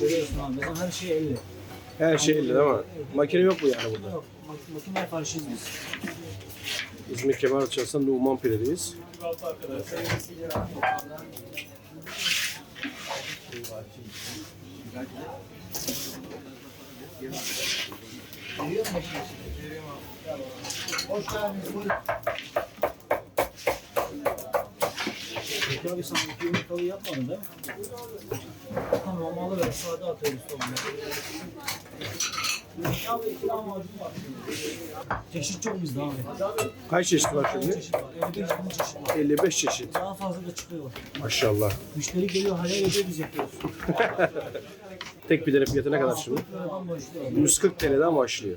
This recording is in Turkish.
Görüyorsun abi. Mesela her şey 50. Her şey 50 değil mi? Makine yok mu yani burada? Yok. mak- Makineye karşıyız biz. İzmir Kemeraltı'nnın Numan Pire'deyiz. Hoş geldiniz. Buyurun. Peki abi sen iki yumurtalı yapmadın değil mi? Tamam alıver. Sade atıyoruz sonuna. Abi iki lahmacun var. Çeşit çok bizde abi. Kaç çeşit var şimdi? çeşit var. 55 bin çeşit var. 55 çeşit. Daha fazla da çıkıyor. Maşallah. Müşteri geliyor hayal ediyor biz yapıyoruz. Tek pidenin fiyatı ne kadar şimdi? Liradan başlıyor. 140 TL'den başlıyor.